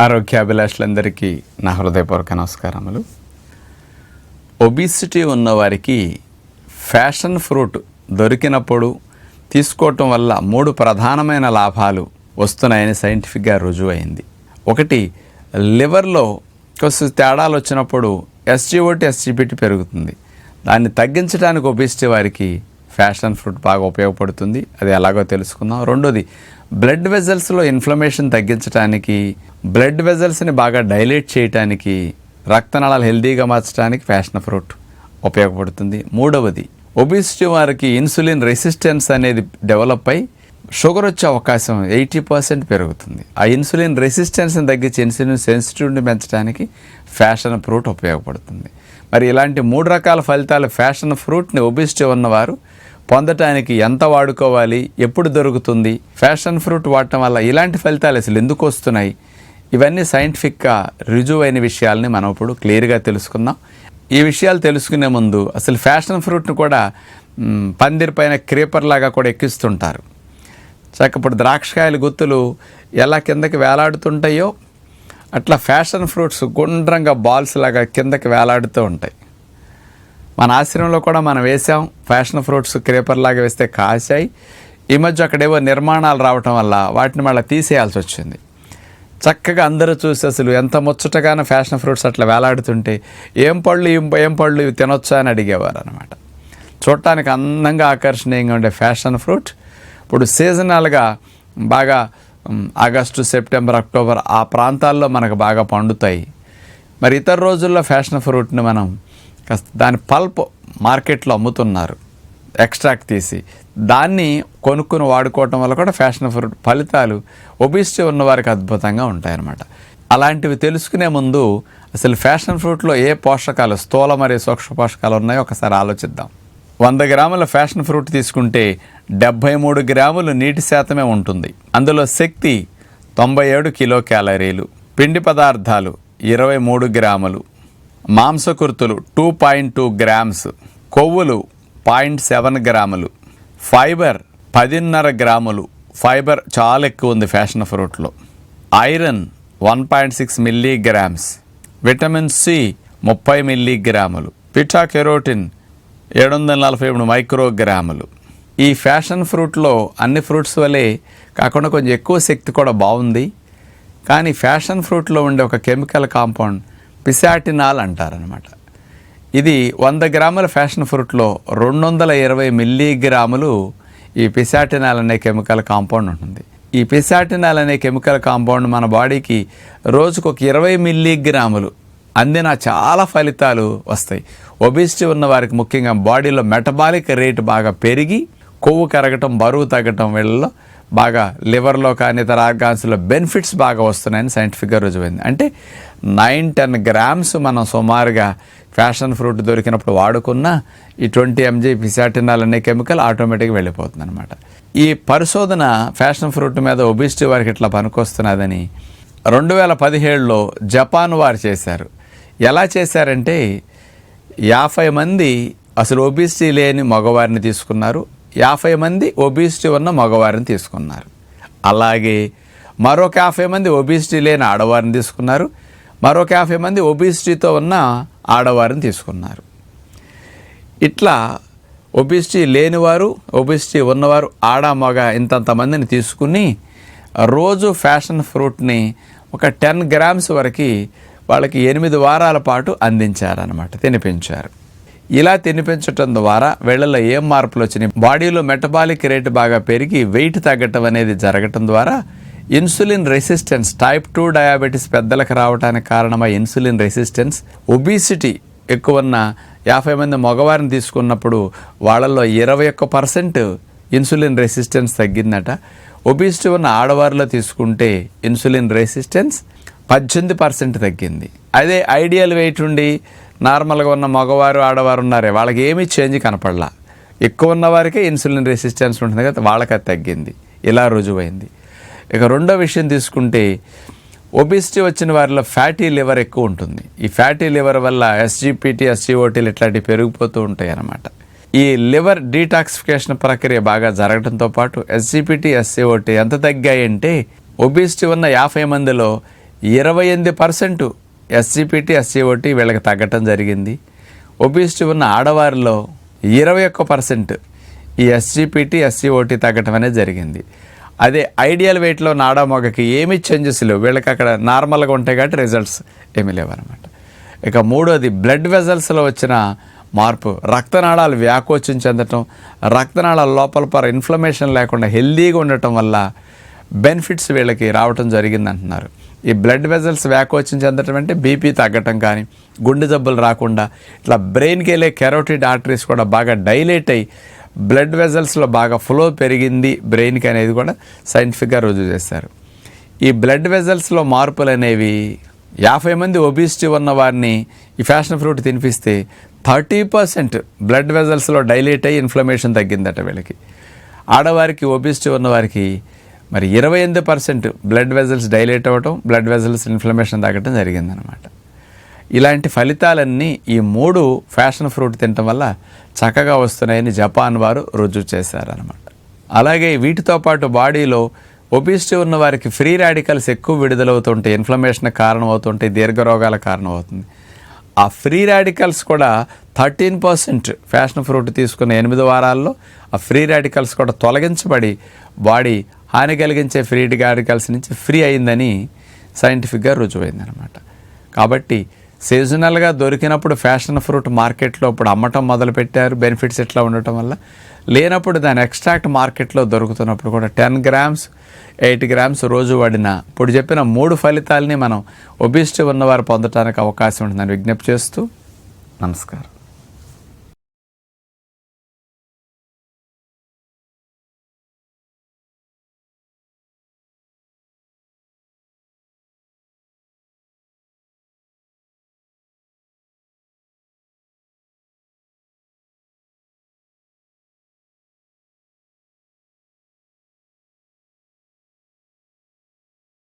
ఆరోగ్యాభిలాషులందరికీ నా హృదయపూర్వక నమస్కారములు. ఒబిసిటీ ఉన్నవారికి ఫ్యాషన్ ఫ్రూట్ దొరికినప్పుడు తీసుకోవటం వల్ల మూడు ప్రధానమైన లాభాలు వస్తున్నాయని సైంటిఫిక్గా రుజువైంది. ఒకటి లివర్లో కొంచెం తేడాలు వచ్చినప్పుడు ఎస్జీఓటి ఎస్జీపీటీ పెరుగుతుంది. దాన్ని తగ్గించడానికి ఒబిసిటీ వారికి ఫ్యాషన్ ఫ్రూట్ బాగా ఉపయోగపడుతుంది. అది ఎలాగో తెలుసుకుందాం. రెండోది బ్లడ్ వెజల్స్లో ఇన్ఫ్లమేషన్ తగ్గించడానికి బ్లడ్ వెజల్స్ని బాగా డైలేట్ చేయడానికి రక్తనాళాలు హెల్దీగా మార్చడానికి ఫ్యాషన్ ఫ్రూట్ ఉపయోగపడుతుంది. మూడవది ఒబిసిటీ వారికి ఇన్సులిన్ రెసిస్టెన్స్ అనేది డెవలప్ అయి షుగర్ వచ్చే అవకాశం ఎయిటీ పర్సెంట్ పెరుగుతుంది. ఆ ఇన్సులిన్ రెసిస్టెన్స్ని తగ్గించి ఇన్సులిన్ సెన్సిటివ్ని పెంచడానికి ఫ్యాషన్ ఫ్రూట్ ఉపయోగపడుతుంది. మరి ఇలాంటి మూడు రకాల ఫలితాలు ఫ్యాషన్ ఫ్రూట్ని ఒబిసిటీ ఉన్నవారు పొందటానికి ఎంత వాడుకోవాలి? ఎప్పుడు దొరుకుతుంది? ఫ్యాషన్ ఫ్రూట్ వాడటం వల్ల ఇలాంటి ఫలితాలు అసలు ఎందుకు వస్తున్నాయి? ఇవన్నీ సైంటిఫిక్గా రుజువైన విషయాల్ని మనం ఇప్పుడు క్లియర్గా తెలుసుకుందాం. ఈ విషయాలు తెలుసుకునే ముందు అసలు ఫ్యాషన్ ఫ్రూట్ని కూడా పందిరి పైన క్రీపర్ లాగా కూడా ఎక్కిస్తుంటారు. చక్క ఇప్పుడు ద్రాక్షకాయల గుత్తులు ఎలా కిందకి వేలాడుతుంటాయో అట్లా ఫ్యాషన్ ఫ్రూట్స్ గుండ్రంగా బాల్స్ లాగా కిందకి వేలాడుతూ ఉంటాయి. మన ఆశ్రమంలో కూడా మనం వేసాం ఫ్యాషన్ ఫ్రూట్స్ క్రేపర్ లాగా వేస్తే కాశాయి. ఈ మధ్య అక్కడేవో నిర్మాణాలు రావటం వల్ల వాటిని మళ్ళీ తీసేయాల్సి వచ్చింది. చక్కగా అందరూ చూసి అసలు ఎంత ముచ్చటగానో ఫ్యాషన్ ఫ్రూట్స్ అట్లా వేలాడుతుంటే ఏం పళ్ళు ఏం- పళ్ళు ఇవి తినొచ్చా అని అడిగేవారు అనమాట చూడటానికి అందంగా ఆకర్షణీయంగా ఉండే ఫ్యాషన్ ఫ్రూట్ ఇప్పుడు సీజనల్గా బాగా ఆగస్టు సెప్టెంబర్ అక్టోబర్ ఆ ప్రాంతాల్లో మనకు బాగా పండుతాయి. మరి ఇతర రోజుల్లో ఫ్యాషన్ ఫ్రూట్ని మనం కాస్త దాని పల్ప్ మార్కెట్లో అమ్ముతున్నారు. ఎక్స్ట్రాక్ట్ తీసి. దాన్ని కొనుక్కుని వాడుకోవటం వల్ల కూడా ఫ్యాషన్ ఫ్రూట్ ఫలితాలు ఒబిసిటీ ఉన్నవారికి అద్భుతంగా ఉంటాయన్నమాట. అలాంటివి తెలుసుకునే ముందు అసలు ఫ్యాషన్ ఫ్రూట్లో ఏ పోషకాలు స్థూల మరియు సూక్ష్మ పోషకాలు ఉన్నాయో ఒకసారి ఆలోచిద్దాం. వంద గ్రాముల ఫ్యాషన్ ఫ్రూట్ తీసుకుంటే డెబ్భై మూడు గ్రాములు నీటి శాతమే ఉంటుంది. అందులో శక్తి తొంభై ఏడు కిలో క్యాలరీలు. పిండి పదార్థాలు ఇరవై మూడు గ్రాములు. మాంసకృతులు టూ పాయింట్ టూ గ్రామ్స్ కొవ్వులు పాయింట్ సెవెన్ గ్రాములు ఫైబర్ పదిన్నర గ్రాములు. ఫైబర్ చాలా ఎక్కువ ఉంది passion ఫ్రూట్లో iron one point six milligrams vitamin C ముప్పై మిల్లీ గ్రాములు పిఠా కెరోటిన్ ఏడు వందల నలభై మూడు మైక్రోగ్రాములు ఈ ఫ్యాషన్ ఫ్రూట్లో అన్ని ఫ్రూట్స్ వలె కాకుండా కొంచెం ఎక్కువ శక్తి కూడా బాగుంది. కానీ ఫ్యాషన్ ఫ్రూట్లో ఉండే ఒక కెమికల్ కాంపౌండ్ పిసాటినాల్ అంటారనమాట ఇది వంద గ్రాముల ఫ్యాషన్ ఫ్రూట్లో రెండు వందల ఇరవై మిల్లీగ్రాములు ఈ పిసాటినాల్ అనే కెమికల్ కాంపౌండ్ ఉంటుంది. ఈ పిసాటినాల్ అనే కెమికల్ కాంపౌండ్ మన బాడీకి రోజుకు ఒక ఇరవై మిల్లీగ్రాములు అందిన చాలా ఫలితాలు వస్తాయి. ఒబిసిటీ ఉన్న వారికి ముఖ్యంగా బాడీలో మెటబాలిక్ రేట్ బాగా పెరిగి కొవ్వు కరగటం బరువు తగ్గటం వీళ్ళలో బాగా లివర్లో కానీ ఇతర ఆర్గాన్స్లో బెనిఫిట్స్ బాగా వస్తున్నాయని సైంటిఫిక్గా రుజువైంది. అంటే నైన్ టెన్ గ్రామ్స్ మనం సుమారుగా ఫ్యాషన్ ఫ్రూట్ దొరికినప్పుడు వాడుకున్న ఈ ట్వంటీ ఎంజీ పిసాటినాల్ అనే కెమికల్ ఆటోమేటిక్గా వెళ్ళిపోతుంది అనమాట ఈ పరిశోధన ఫ్యాషన్ ఫ్రూట్ మీద ఒబిసిటీ వారికి ఇట్లా పనికొస్తున్నదని రెండు వేల పదిహేడులో జపాన్ వారు చేశారు. ఎలా చేశారంటే యాభై మంది అసలు ఒబిసిటీ లేని మగవారిని తీసుకున్నారు. యాభై మంది ఒబిసిటీ ఉన్న మగవారిని తీసుకున్నారు. అలాగే మరొక యాభై మంది ఒబిసిటీ లేని ఆడవారిని తీసుకున్నారు. మరొక యాభై మంది ఒబిసిటీతో ఉన్న ఆడవారిని తీసుకున్నారు. ఇట్లా ఒబిసిటీ లేనివారు ఒబిసిటీ ఉన్నవారు ఆడ మగ ఇంతంత మందిని తీసుకుని రోజు ఫ్యాషన్ ఫ్రూట్ని ఒక టెన్ గ్రామ్స్ వరకు వాళ్ళకి ఎనిమిది వారాల పాటు అందించారనమాట తినిపించారు. ఇలా తినిపించటం ద్వారా వీళ్ళలో ఏం మార్పులు వచ్చినాయి? బాడీలో మెటబాలిక్ రేట్ బాగా పెరిగి వెయిట్ తగ్గటం అనేది జరగటం ద్వారా insulin resistance type two diabetes పెద్దలకు రావడానికి కారణమై ఇన్సులిన్ రెసిస్టెన్స్ ఒబీసిటీ ఎక్కువ ఉన్న యాభై మంది మగవారిని తీసుకున్నప్పుడు వాళ్ళల్లో ఇరవై ఒక్క పర్సెంట్ ఇన్సులిన్ రెసిస్టెన్స్ తగ్గిందట. ఒబిసిటీ ఉన్న ఆడవారిలో తీసుకుంటే ఇన్సులిన్ రెసిస్టెన్స్ పద్దెనిమిది పర్సెంట్ తగ్గింది. అదే ఐడియల్ వెయిట్ ఉండి నార్మల్గా ఉన్న మగవారు ఆడవారు ఉన్నారే వాళ్ళకి ఏమీ చేంజ్ కనపడలా. ఎక్కువ ఉన్న వారికే ఇన్సులిన్ రెసిస్టెన్స్ ఉంటుంది కదా వాళ్ళకి అది తగ్గింది. ఇలా రుజువైంది. ఇక రెండో విషయం తీసుకుంటే ఒబిసిటీ వచ్చిన వారిలో ఫ్యాటీ లివర్ ఎక్కువ ఉంటుంది. ఈ ఫ్యాటీ లివర్ వల్ల ఎస్జీపీటీ ఎస్జీఓటీలు ఇట్లాంటివి పెరిగిపోతూ ఉంటాయి అన్నమాట ఈ లివర్ డీటాక్సిఫికేషన్ ప్రక్రియ బాగా జరగడంతో పాటు ఎస్జిపిటి ఎస్సీఓటీ ఎంత తగ్గాయంటే ఒబిసిటీ ఉన్న యాభై మందిలో ఇరవై ఎనిమిది పర్సెంట్ ఎస్జిపిటి ఎస్సీఓటి వీళ్ళకి తగ్గటం జరిగింది. ఒబిసిటీ ఉన్న ఆడవారిలో ఇరవై ఒక్క పర్సెంట్ ఈ ఎస్జిపిటి ఎస్సీఓటి తగ్గటం అనేది జరిగింది. అదే ఐడియల్ వెయిట్లో నాడా మొగకి ఏమీ చేంజెస్ లేవు. వీళ్ళకి అక్కడ నార్మల్గా ఉంటాయి కాబట్టి రిజల్ట్స్ ఏమీ లేవన్నమాట అనమాట ఇక మూడోది బ్లడ్ వెజల్స్లో వచ్చిన మార్పు. రక్తనాళాలు వ్యాకోచం చెందటం రక్తనాళాల లోపల పర ఇన్ఫ్లమేషన్ లేకుండా హెల్దీగా ఉండటం వల్ల బెనిఫిట్స్ వీళ్ళకి రావటం జరిగింది అంటున్నారు ఈ బ్లడ్ వెజల్స్ వ్యాకోచం చెందటం అంటే బీపీ తగ్గటం కానీ గుండె జబ్బులు రాకుండా ఇట్లా బ్రెయిన్కి వెళ్ళే కెరోటిడ్ ఆర్టరీస్ కూడా బాగా డైలేట్ అయ్యి బ్లడ్ వెజల్స్లో బాగా ఫ్లో పెరిగింది బ్రెయిన్కి అనేది కూడా సైంటిఫిక్గా రుజువు చేశారు. ఈ బ్లడ్ వెజల్స్లో మార్పులు అనేవి యాభై మంది ఒబిసిటీ ఉన్న వారిని ఈ ఫ్యాషన్ ఫ్రూట్ తినిపిస్తే థర్టీ పర్సెంట్ బ్లడ్ వెజల్స్లో డైలేట్ అయ్యి ఇన్ఫ్లమేషన్ తగ్గిందట వీళ్ళకి. ఆడవారికి ఒబిసిటీ ఉన్నవారికి మరి ఇరవై ఎనిమిది పర్సెంట్ బ్లడ్ వెజల్స్ డైలేట్ అవ్వటం బ్లడ్ వెజల్స్ ఇన్ఫ్లమేషన్ తగ్గటం జరిగిందనమాట ఇలాంటి ఫలితాలన్నీ ఈ మూడు ఫ్యాషన్ ఫ్రూట్ తినటం వల్ల చక్కగా వస్తున్నాయని జపాన్ వారు రుజువు చేశారనమాట అలాగే వీటితో పాటు బాడీలో ఒబిసిటీ ఉన్న వారికి ఫ్రీ రాడికల్స్ ఎక్కువ విడుదలవుతుంటే ఇన్ఫ్లమేషన్ కారణమవుతుంటే దీర్ఘరోగాల కారణమవుతుంది. ఆ ఫ్రీ రాడికల్స్ కూడా థర్టీన్ పర్సెంట్ ఫ్యాషన్ ఫ్రూట్ తీసుకున్న ఎనిమిది వారాల్లో ఆ ఫ్రీ రాడికల్స్ కూడా తొలగించబడి బాడీ హాని కలిగించే ఫ్రీ రాడికల్స్ నుంచి ఫ్రీ అయిందని సైంటిఫిక్గా రుజువైందనమాట కాబట్టి సీజనల్గా దొరికినప్పుడు ఫ్యాషన్ ఫ్రూట్ మార్కెట్లో ఇప్పుడు అమ్మటం మొదలుపెట్టారు బెనిఫిట్స్ ఇట్లా ఉండటం వల్ల. లేనప్పుడు దాని ఎక్స్ట్రాక్ట్ మార్కెట్లో దొరుకుతున్నప్పుడు కూడా టెన్ గ్రామ్స్ ఎయిట్ గ్రామ్స్ రోజు వాడిన ఇప్పుడు చెప్పిన మూడు ఫలితాలని మనం ఒబిస్టీ ఉన్నవారు పొందడానికి అవకాశం ఉంటుందని విజ్ఞప్తి చేస్తూ నమస్కారం.